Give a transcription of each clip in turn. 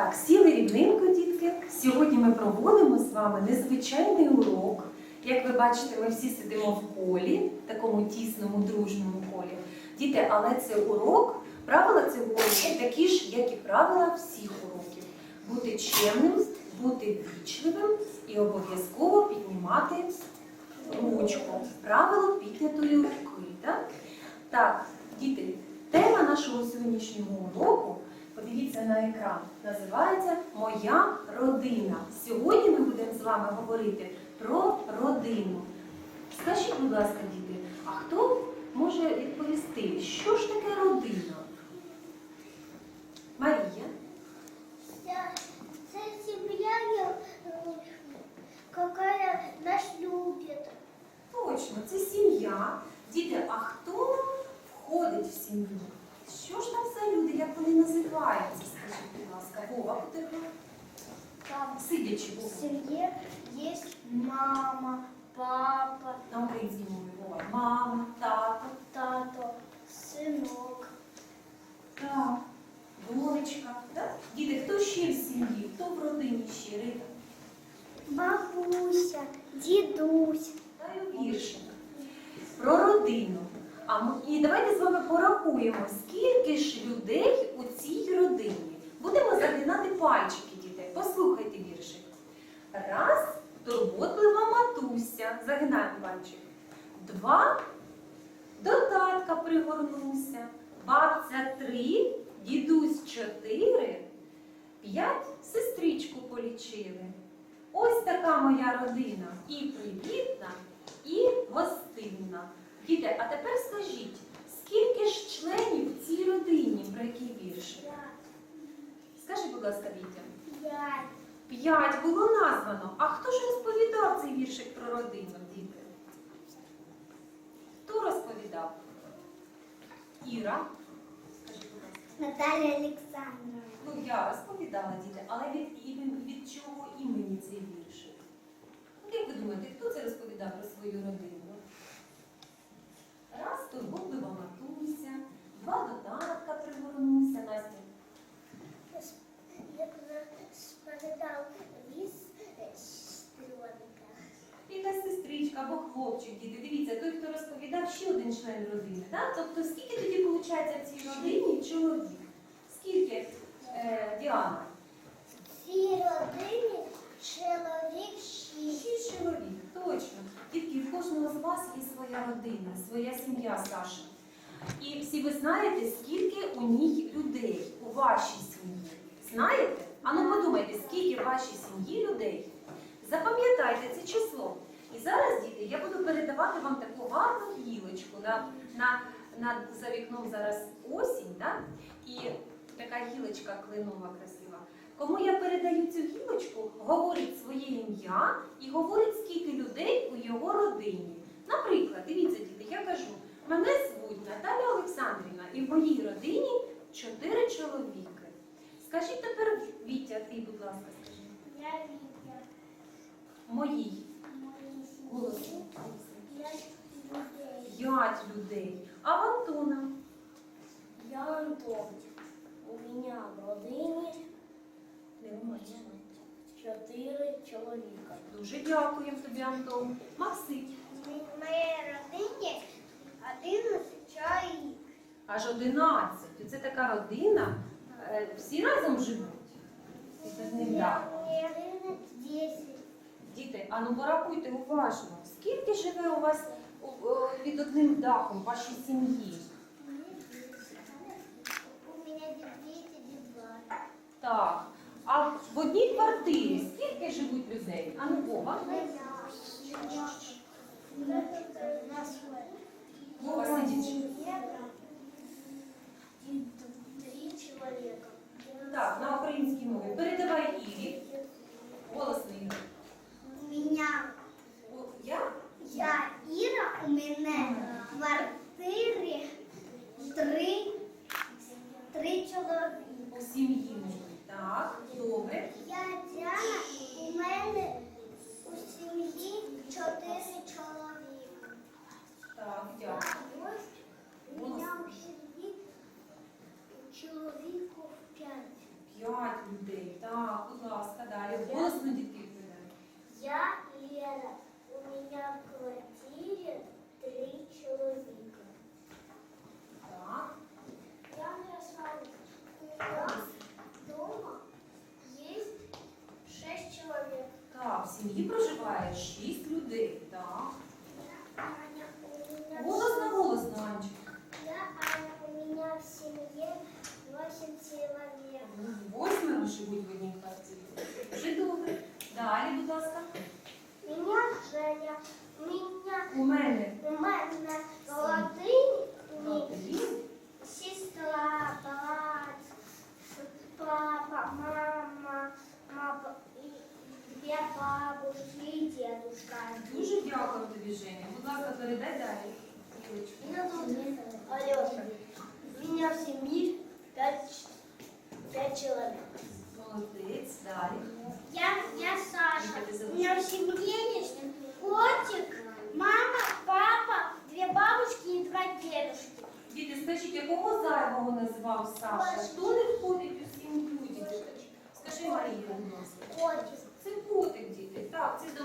Так, сіли рівненько, дітки. Сьогодні ми проводимо з вами незвичайний урок. Як ви бачите, ми всі сидимо в колі, такому тісному, дружному колі. Діти, але це урок, правила цього уроку такі ж, як і правила всіх уроків. Бути чемним, бути вічливим і обов'язково піднімати ручку. Правило піднятої руки. Так, так діти, тема нашого сьогоднішнього уроку Подивіться на екран. Називається Моя родина. Сьогодні ми будемо з вами говорити про родину. Скажіть, будь ласка, діти, а хто може відповісти, що ж таке родина? Марія. Я- Це сім'я, е, какая нас любить. Точно, це сім'я. Діти, а хто входить в сім'ю? Що ж там за люди, як вони називаються? Скажіть, будь ласка, Вова, потерпи. Там Сидячи в Вова. сім'ї є мама, папа, на українській мові Вова. Мама, тато. тато, синок, Так, донечка. Так? Діти, хто ще в сім'ї? Хто в родині ще? Рита? бабуся, дідусь. Даю віршик. Про родину. А м- і давайте з вами порахуємо, скільки ж людей у цій родині. Будемо загинати пальчики, діти. Послухайте віршик. Раз турботлива матуся. Загинаємо пальчик. Два до татка пригорнувся. Бабця три, дідусь чотири, п'ять сестричку полічили. Ось така моя родина. І привітна, і гостинна. Діти, а тепер скажіть, скільки ж членів в цій родині, про який віршик? Скажи, будь ласка, Вітя. П'ять. П'ять було названо. А хто ж розповідав цей віршик про родину, діти? Хто розповідав? Іра. Скажи, будь ласка. Наталя Олександровна. Ну, я розповідала діти, але від, імен- від чого імені цей віршик? Ну, Як ви думаєте, хто це розповідав про свою родину? Раз турботлива матуся, два до татка пригорнувся, Настя. Я сповідав віз стрілянка. Якась сестричка або хлопчик, діти. Дивіться, той, хто розповідав, ще один член родини. Так? Тобто, скільки тоді виходить в цій родині чоловік? Скільки, е, Діана? В цій родині чоловік шість. Шість чоловік, точно. Дітки, в кожного з вас є своя родина, своя сім'я, Саша. І всі ви знаєте, скільки у ній людей у вашій сім'ї. Знаєте? Ану подумайте, скільки в вашій сім'ї людей. Запам'ятайте це число. І зараз, діти, я буду передавати вам таку гарну гілочку. На, на, на, за вікном зараз осінь, да? і така гілочка кленова красива. Кому я передаю цю гілочку, говорить своє ім'я і говорить, скільки людей у його родині. Наприклад, дивіться, діти, я кажу, мене звуть Наталя Олександрівна, і в моїй родині чотири чоловіки. Скажіть тепер, Вітя, ти, будь ласка, скажи. Я Вітя. Моїй людей. П'ять людей. А в Антона? Я Антон. У мене в родині чотири чоловіка. Дуже дякуємо тобі, Антон. Максим. В моїй родині 11 чоловік. Аж 11. Це така родина. Е, Всі разом живуть. Під одним дахом. 10. Діти, а ну порахуйте уважно. Скільки живе у вас під одним дахом в вашій сім'ї? У мене діти, два. Так. А в одній квартирі скільки живуть людей? А ну Вова. Вова сидіть. Три чоловіка. Так, на українській мові. Передавай Ірі. Голосно Ігор. У мене О, Я? Я Іра, у мене в квартирі три, три чоловіки. У сім'ї мові. Так, добре. Я Діана, у мене у сім'ї чотири чоловіка. Так, дякую. Ось у мене у сім'ї чоловіків п'ять. П'ять людей. називає шість людей. Так. Аня, у меня Голосно, голосно, Анечка. Я Аня, у меня в семье восемь человек. Восьмеро живуть в одній квартирі. Дуже добре. Далі, будь ласка. Меня Женя, меня У мене у мене родині один. сестра, брат, папа, мама, мама і дві бабушки і дедушка. Дуже дякую тобі, Женя. Будь ласка, передай далі. Юлечка. Меня зовут Алеша. У меня в семье пять, пять человек. Молодець. Далі. Я, я Саша. Как тебя зовут? У меня в семье есть котик, мама, папа, две бабушки и два дедушки. Діти, скажіть, якого зайвого назвав Саша? Хто не входить у сім'ю, діти? Скажи Марія, будь ласка. Котик. Це котик, діти. Так, це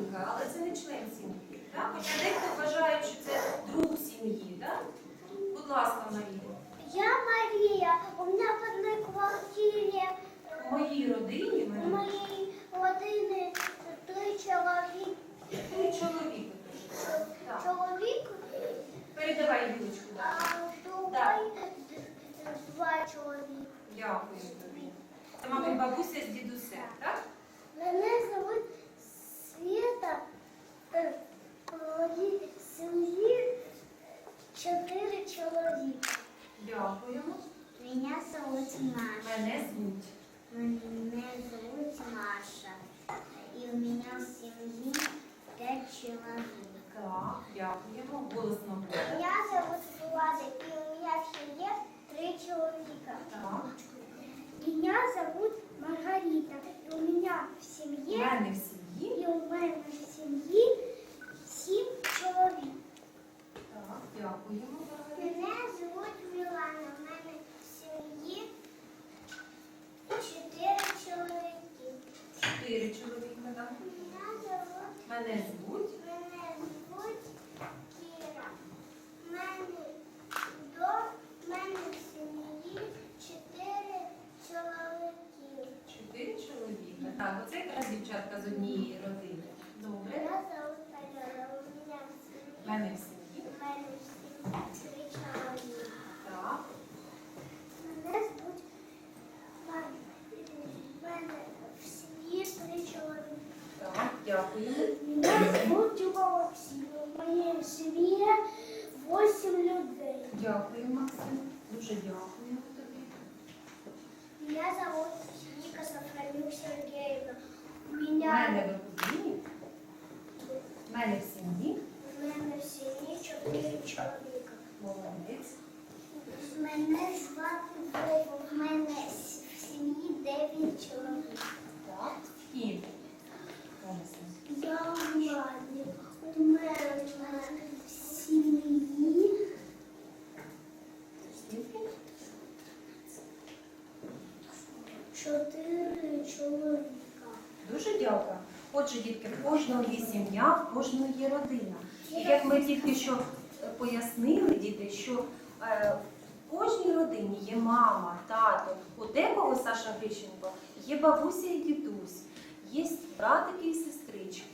домашня але це не член сім'ї. Так? Хоча дехто вважає, що це друг сім'ї. Так? Будь ласка, Марія. Я Мария. У меня в одной квартире У моїй родині у мене моей родины три человека. три чоловіки. дуже. Так. Человек, Передавай Юлечку. далі. а в другой два человека. Дякую тобі. Це, мабуть, бабуся з дідусем, так? Мене зовут Света. Е, В моїй сім'ї чотири чоловіка. Дякуємо. Меня зовут Маша. Мене звуть. Меня зовут Маша. И у меня в семье пять человек. Так, дякуємо. Голосно буде. Меня зовут Влада, и у меня в семье три человека. Так. Меня зовут Маргарита, и у меня в У семье мене в сім'ї. и у меня в семье семь человек. Так, дякуємо. Маргарита. Мене звуть Мілана. У мене в сім'ї чотири чоловіки. Чотири чоловіка, так? Мене звуть Мене звуть. мене звуть Кіра. У мене до мене в сім'ї чотири чоловіки. Чотири чоловіка. Так, оце якраз дівчатка з однієї родини. Добре. Мене звуть Альона. У мене в У сім'ї мене в сім'ї. у мене в сім'ї три чоловіки. Так. Мене звуть Ваня. У мене в сім'ї три чоловіки. Так, дякуємо. Меня зовут Максим. В моей семье 8 людей. Дякую, Максим. Дуже дякуємо тобі. Меня зовут Ника Сафронюк Сергеевна. У меня, мене в родині. У мене в сім'ї. у мене в сім'ї 4 чоловіка. Молодець. Мене звати Вова. У мене с- в сім'ї 9 чоловік. Так. І. Голосно. Я Владик. У мене в сім'ї Скільки? 4 чоловіка. Дуже дякую. Отже, дітки, в кожного є сім'я, в кожного є родина. І як ми тільки що е, пояснили, діти, що е, в кожній родині є мама, тато, у декого Саша Грищенко є бабуся і дідусь, є братики і сестрички.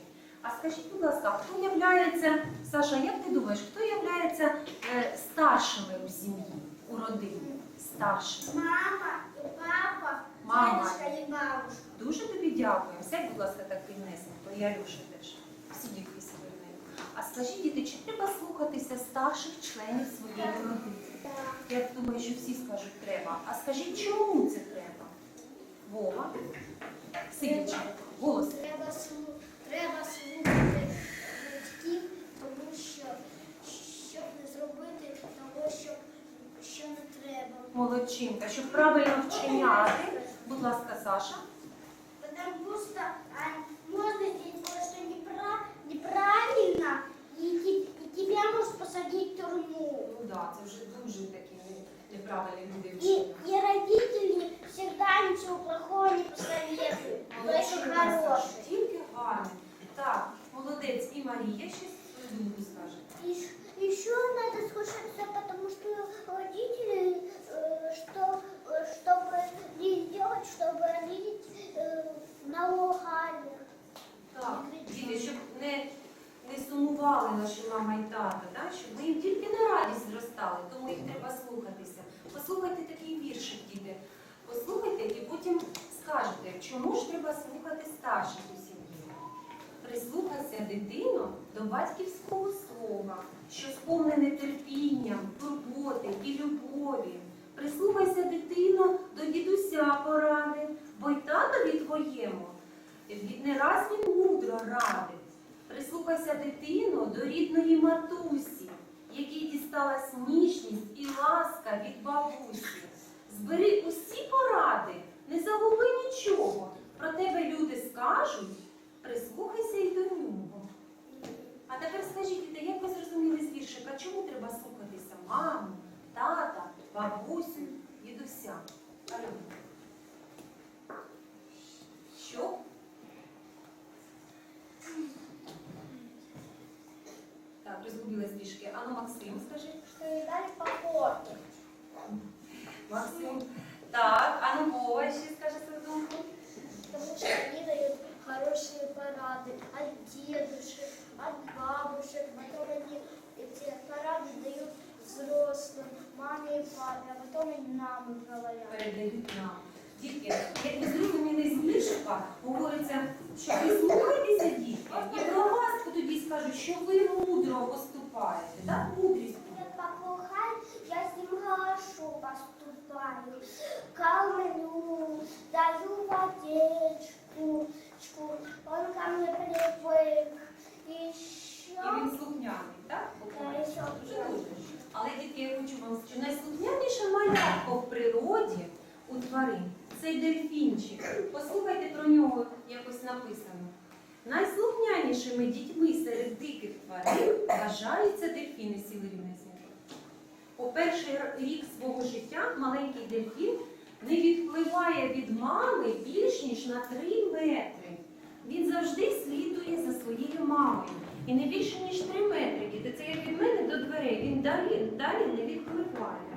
А скажіть, будь ласка, хто являється, Саша, як ти думаєш, хто являється е, старшими у сім'ї, у родині? Старшими? Мама і папа, Мама. дедушка і бабушка. Дуже тобі дякую. Сядь, будь ласка, так рівнесенько, і Алюша теж. Всі дітки сьогодні. А скажіть, діти, чи треба слухатися старших членів своєї родини? Я думаю, що всі скажуть треба. А скажіть, чому це треба? Вова, сидячи, голос. Треба, слу- треба слухати батьків, тому що щоб не зробити того, що, що не треба. Молодчинка, щоб правильно вчиняти. Будь ласка, Саша. Потому что можно сделать кое-что неправильно, и, те- и тебя может посадить в тюрьму. Ну да, це вже дуже такі не- неправильні люди И, вчинки. и родители не сделать, чтобы они э, наругали. Так, ваші мама і тато, так? щоб ви їм тільки на радість зростали, тому їх треба слухатися. Послухайте такий віршик, діти. Послухайте і потім скажете, чому ж треба слухати старших у сім'ї. Прислухайся, дитино, до батьківського слова, що сповнене терпінням, турботи і любові. Прислухайся, дитино, до дідуся поради, бо й татові твоєму від не раз він мудро радить. Прислухайся, дитино, до рідної матусі, якій дісталась ніжність і ласка від бабусі. Збери усі поради, не загуби нічого. Про тебе люди скажуть, прислухайся й до нього. А тепер скажіть, як ви зрозуміли з віршика, чому треба слухатися маму, тата, бабусю, дідуся? Альона. Що? Так, розгубилась трішки. Ану, Максим, скажи. Что не дали попортить. Максим. Так, ану, Вова ще скаже свою думку. Потому что они дают хорошие порады от дедушек, от бабушек. Потом они эти порады дают взрослым, маме и папе, а потом и нам говорят. Передають нам. Дітки, як ви зрозуміли з віршика, говориться, що ви слухайтеся, дітки, і про вас тоді скажуть, що ви мудро поступаєте, так? Мудрість буде. Я с ним хорошо поступаю. Кормлю, даю водичку, он ко мне привык. Еще... І він слухняний, так? І? Дуже добре. Але дітки, я хочу вам сказати, що найслухняніша малятко в природі у тварин цей дельфінчик. Послухайте про нього якось написано. Найслухнянішими дітьми серед диких тварин вважаються дельфіни рівнесенько. У перший рік свого життя маленький дельфін не відпливає від мами більш ніж на 3 метри. Він завжди слідує за своєю мамою. І не більше ніж 3 метри. Діти, це як від мене до дверей. Він далі, далі не відпливає.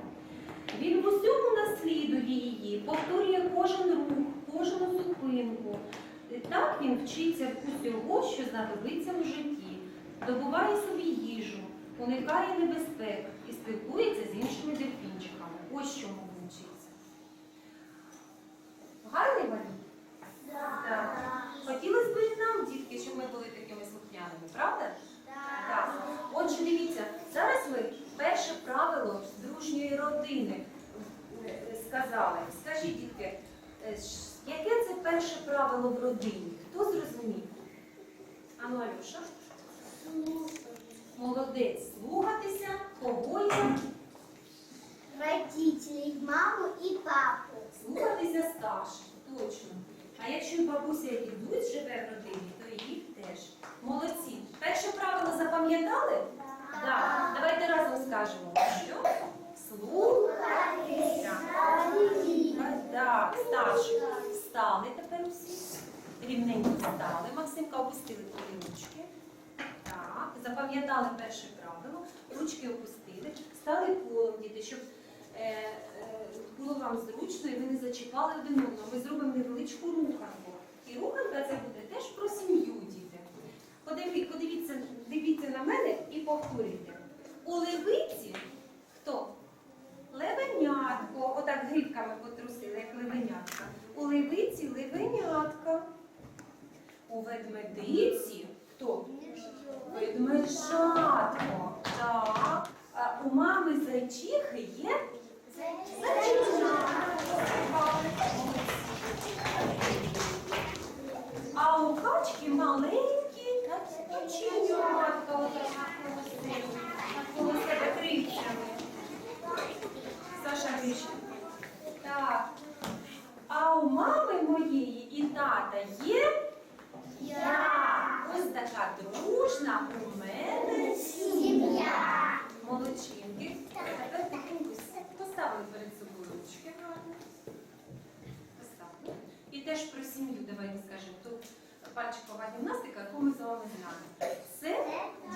Він в усьому наслідує її, повторює кожен рух, кожну зупинку. І так він вчиться усього, що знадобиться в житті, добуває собі їжу, уникає небезпек і спілкується з іншими дельфінчиками. Ось чому він вчиться. Гарний малюнок? Так. Хотілося б і нам, дітки, щоб ми були слухняними, правда? Так. Отже, дивіться, зараз ми перше правило дружньої родини е, сказали. Скажіть, дітки, е, яке це перше правило в родині? Хто зрозумів? Ану, Алюша? Молодець. Слухатися, кого я? Родителей, маму и папу. Слухатися старших, точно. А якщо бабуся і дідусь живе в родині, і. Молодці. Перше правило запам'ятали? Так. Давайте разом скажемо. Що? Слухатися. Так, старших. Встали тепер усі. Рівненько встали. Максимка опустили твої ручки. Так, запам'ятали перше правило. Ручки опустили. Стали колом, діти, щоб е, е, було вам зручно і ви не зачіпали один одного. Ми зробимо невеличку руханку. І руханка це буде теж про сім'ю, діти. Подивіться, дивіться на мене і повторюйте. У левиці хто? Левенятко. Отак грибками потрусили, як левенятка. У левиці левенятка. У ведмедиці хто? Ведмежатко. Так. А у мами зайчихи є А у качки маленькі каченятка отака коло себе крильцями. Саша Гриша. Так. А у мами моєї і тата є я. Ось така дружна у мене Семья. молодчинки. Тепер тихенько поставили перед собою ручки гарно. Поставили. І теж про сім'ю давайте скажемо. Тут пальчикова гімнастика, яку ми з вами знаємо. Це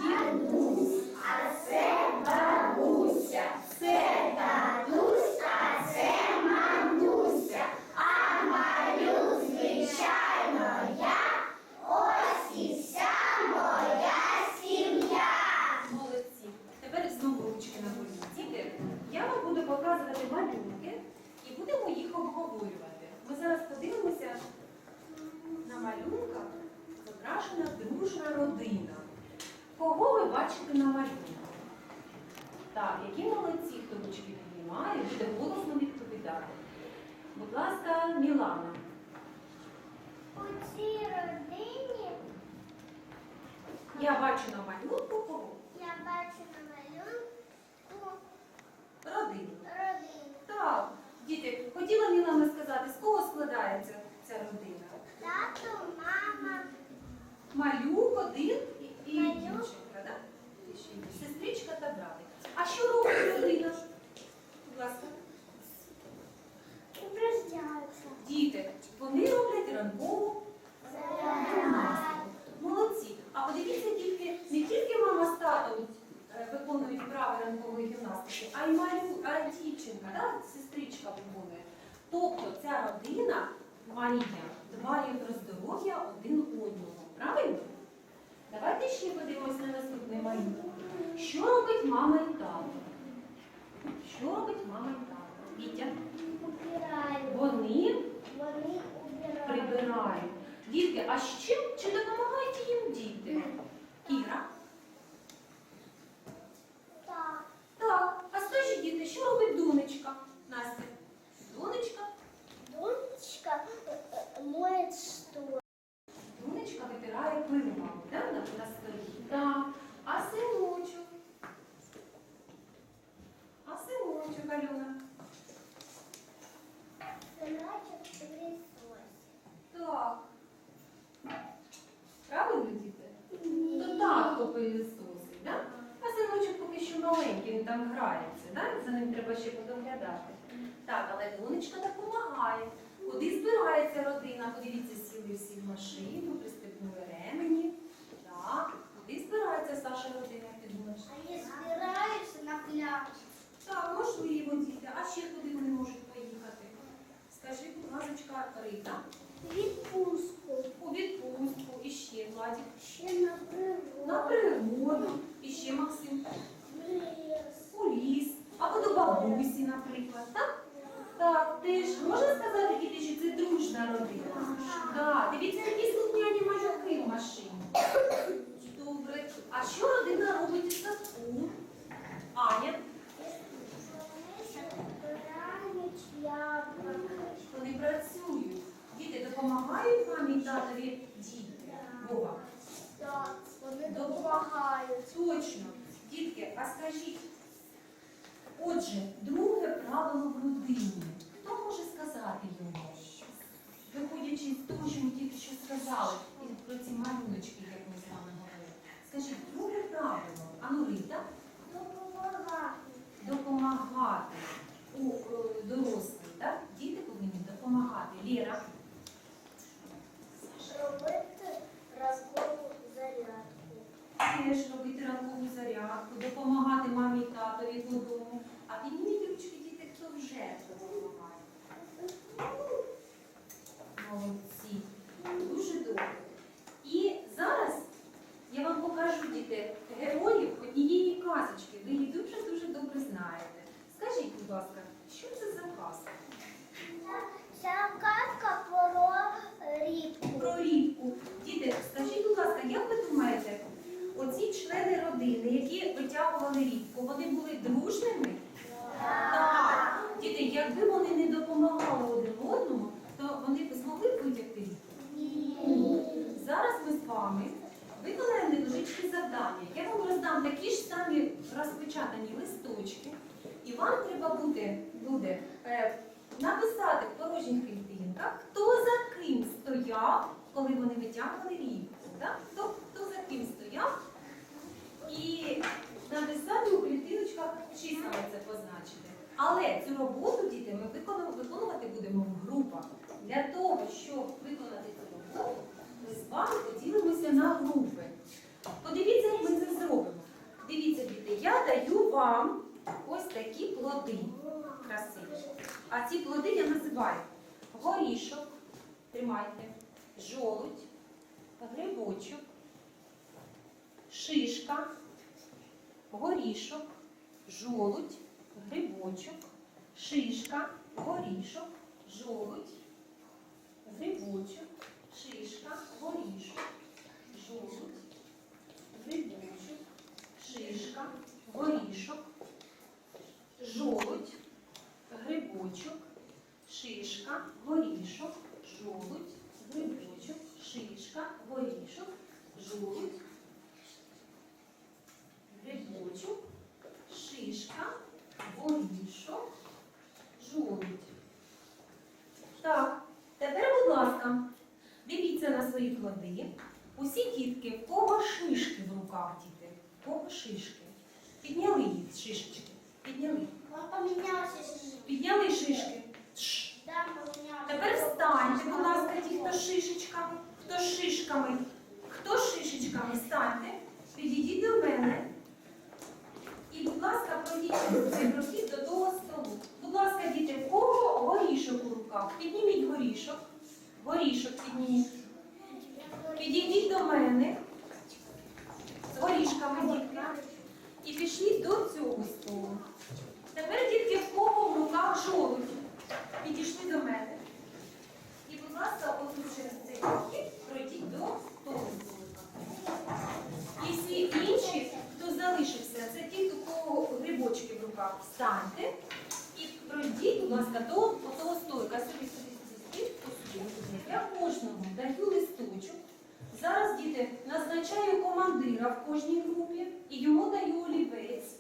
дідусь. А це бабуся. Це Татусь, а це мамуся. А малю, звичайно, я. Ось і вся моя сім'я. Бачите на малюнку. Так, які молодці, хто ручки піднімає, буде голосно відповідати. Будь ласка, Мілана. У цій родині Я бачу на малюнку кого? я бачу на малюнку Родину. родину. Так, діти, хотіла Мілана сказати, з кого складається ця родина? Малюк один і, і Малюк. дівчинка, да? Сестричка та братик. А що робить родина? Будь ласка. упражняються. Діти, вони роблять ранкову гімнастику. Молодці. А подивіться, тільки не тільки мама з татом е, виконують вправи ранкової гімнастики, а й малю, а й дівчинка, да? сестричка виконує. Тобто ця родина Марія дбає про здоров'я один одного. Правильно? Давайте ще подивимось на наступний малюнок. Що робить мама і тато? Що робить мама і тато? Вітя? Убирають. Вони Вони убирають. прибирають. Дітки, а з чим чи допомагають їм діти? Іра? Так. Так. А скажіть, діти, що робить донечка? Настя? Донечка? Донечка е, е, моє витирає да? на, на столі. Так. А синочок? А синочок, Альона? Синочок пилісос. Так. Правильно, діти? То татко пилісосить, да? А синочок поки що маленький, він там грається, да? за ним треба ще подоглядати. Так, але донечка допомагає. Куди збирається родина? Подивіться, сіли всі в машину, пристебнули ремені. Так, куди збирається Саша родина, як ти думаєш? Вони збираються на пляж. Так, можливо, діти. А ще куди вони можуть поїхати? Скажи, Рита. Відпустку. У відпустку, і ще Владик. Ще на природу. На природу. І ще Максим. В ліс. У ліс. Або до бабусі, наприклад. Так? Так, теж можна сказати, діти, що це дружна родина. Так, дивіться, які слухняні малюки в машині. Добре. А що родина робить у садку? Аня, вони працюють. Діти допомагають мамі і татові діти. Вова. Так, вони допомагають. Точно. Дітки, а скажіть, отже, друге правило в родині. Хто може сказати його? Виходячи з того, що ми тільки що сказали, і про ці малюночки, як ми з вами говорили. Скажіть, друге правило, ану Рита, Допомагають. допомагати у е, дорослих, так? Діти повинні допомагати. Лєра, Робити ранкову зарядку. теж робити ранкову зарядку, допомагати мамі і татові додому. А підніміть ручки діти, хто вже допомагає. Молодці. Дуже добре. І зараз я вам покажу діти героїв однієї казочки. Ви її дуже-дуже добре знаєте. Скажіть, будь ласка, що це за казка? Ця казка про рібку. Про рібку. Діти, скажіть, будь ласка, як ви думаєте, оці члени родини, які витягували рібку, вони були дружними? Так. Діти, якби вони не допомагали один одному, то вони б змогли витягти рібку? Зараз ми з вами виконаємо невеличкі завдання. Я вам роздам такі ж самі розпечатані листочки, і вам треба буде, буде е, написати в порожніх клітинках, хто за ким стояв, коли вони витягували рібку. Так? Хто, хто за ким стояв, і написати у клітиночках числа це позначити. Але цю роботу, діти, ми виконувати будемо в групах. Для того, щоб виконати цю роботу, ми з вами поділимося на групи. Подивіться, як ми це зробимо. Дивіться, діти, я даю вам ось такі плоди красиві. А ці плоди я називаю горішок, тримайте, жолудь, грибочок, шишка, горішок, жолудь, грибочок, шишка, горішок, жолудь, грибочок, шишка, горішок, жолудь, грибочок, шишка, горішок, жолудь, грибочок, шишка, горішок, жолудь, грибочок, шишка, горішок, жолудь, грибочок, шишка, горішок, жолудь. Так. Тепер, будь ласка, дивіться на свої плоди. Усі дітки, в кого шишки в руках діти? В кого шишки? Підняли їх шишечки. Підняли. Підняли шишки. Ш. Тепер встаньте, будь ласка, ті, хто шишечками. хто шишками. Хто шишечками встаньте, підійдіть до мене. І, будь ласка, пройдіть цей прохід до того. Будь ласка, діти, в кого горішок у руках? Підніміть горішок. Горішок підніміть. Підійдіть до мене з горішками, дітки. І пішли до цього столу. Тепер дітки в кого в руках жолудь. Підійшли до мене. І, будь ласка, отут через цей прохід пройдіть до того столика. І всі інші, хто залишився, це ті, у кого грибочки в руках, встаньте пройдіть, будь ласка, до того сюди. Я кожному даю листочок. Зараз діти назначаю командира в кожній групі і йому даю олівець.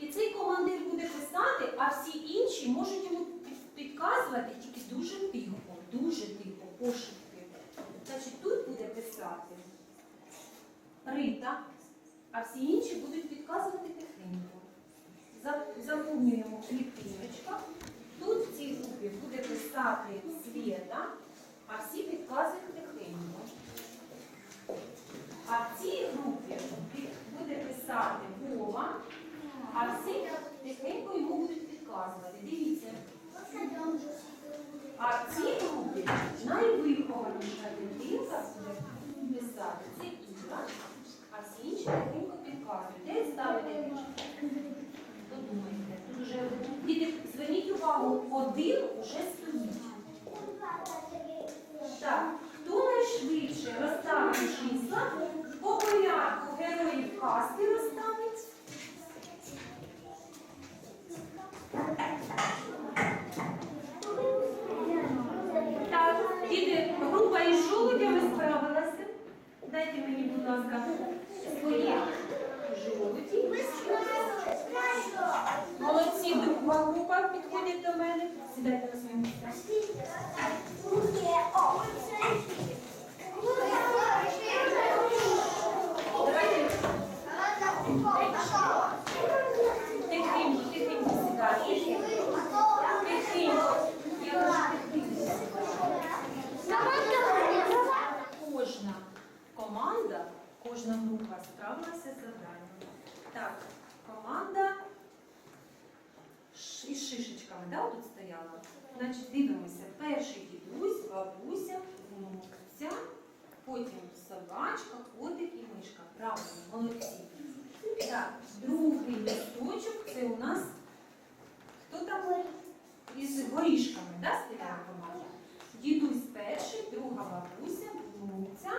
І цей командир буде писати, а всі інші можуть йому підказувати тільки дуже тихо, дуже тихо, пошепки. Значить, тут буде писати Рита, а всі інші будуть підказувати тихенько. За- Заповнюємо клітиночка. Тут в цій групі буде писати Свєта, а всі підказують тихенько. А в цій групі буде писати Вова, а всі тихенько йому будуть підказувати. Дивіться. А в цій групі найвихованіша дитинка буде писати це Іра, а всі інші тихенько підказують. Де ставити Подумайте. Тут уже діти, зверніть увагу, один уже стоїть. Так, хто найшвидше розставить числа, по порядку героїв казки розставить. Так, діти, група із жолудями справилася. Дайте мені, будь ласка, свої жолуді. Молодці, друга група підходить до мене. Сідайте на своє. Кожна команда, кожна група справилася з завданням. Так, команда із шишечками, да, тут стояла? Значить, дивимося. Перший дідусь, бабуся, внуця, потім собачка, котик і мишка. Правильно, молодці. Так, другий листочок це у нас хто там із горішками, да, стояла команда? Дідусь перший, друга бабуся, внуця,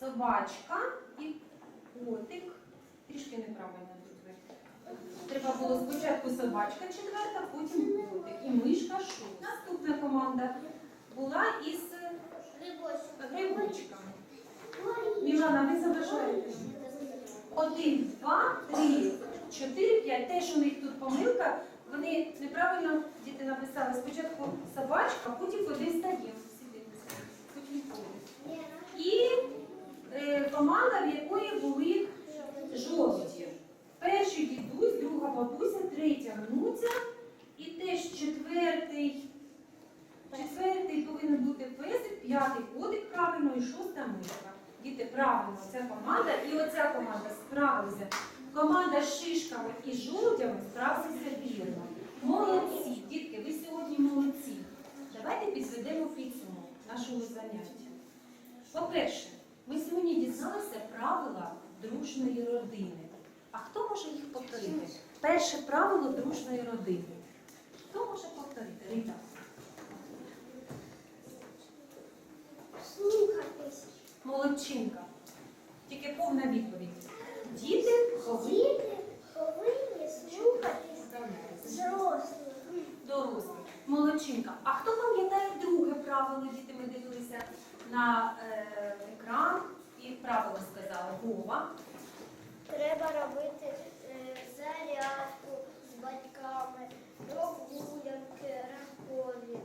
собачка і котик. Трішки неправильно. Треба було спочатку собачка четверта, потім котик. І мишка шоста. Наступна команда була із грибочками. Мілана, ви заважаєте? Один, два, три, чотири, п'ять. Те, що у них тут помилка, вони неправильно діти написали. Спочатку собачка, потім куди стаємо. Сиди, потім ходить. І е, команда, в якої були жовті. Перший дідусь, друга бабуся, третя внуця і теж четвертий. Четвертий повинен бути песик, п'ятий котик правильно і шоста мишка. Діти, правильно, ця команда і оця команда справилися. Команда з шишками і жолудями справилися вірно. Молодці, дітки, ви сьогодні молодці. Давайте підведемо підсумок нашого заняття. По-перше, ми сьогодні дізналися правила дружної родини. А хто може їх повторити? Перше правило дружної родини. Хто може повторити? Рита. Слухатись. Молодчинка. Тільки повна відповідь. Діти повинні слухатись дорослих. Дорослих. Молодчинка. А хто пам'ятає друге правило? Діти ми дивилися на е, екран і правило сказала Вова. Треба робити е, зарядку з батьками, прогулянки, розходи.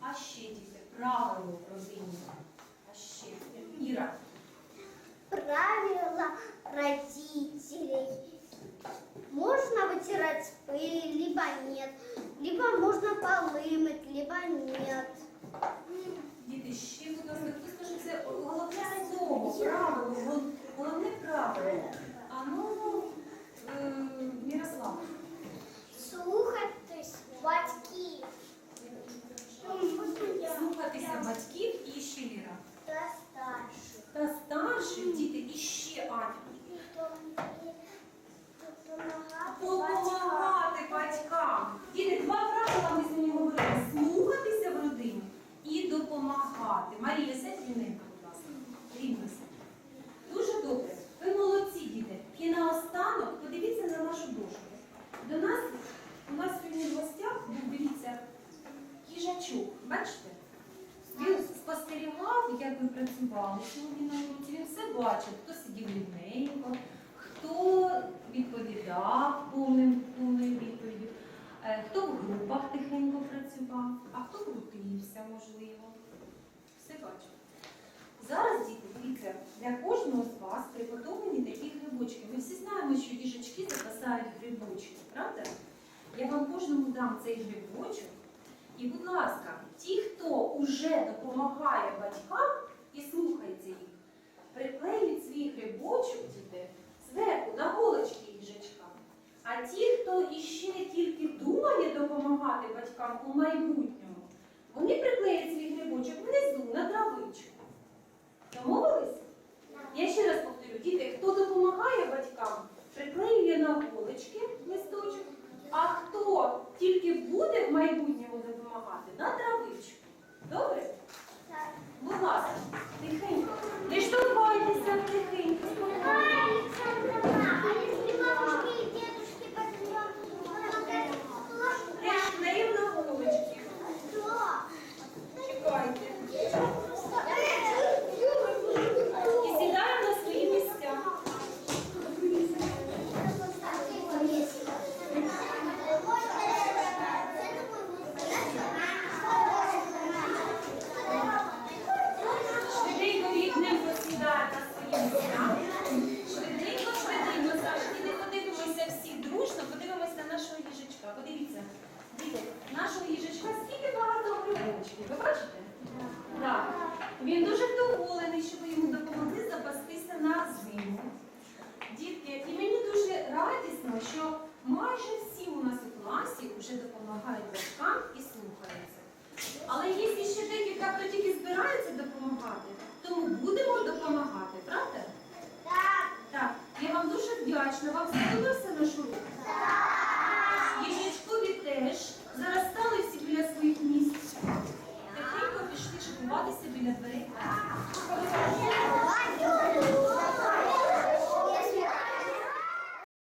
А ще діти, правило родині. А ще Іра. правила родителей. Можно вытирать пыль, либо нет. Либо можно полы мыть, либо нет. Діти, ще, будь ласка, хто скаже, це головне слово, правило, головне правило. А ну, Мирослава. Слухатись батьків. Слухатися батьків і ще Віра. Та старше. та старших діти і ще Аня.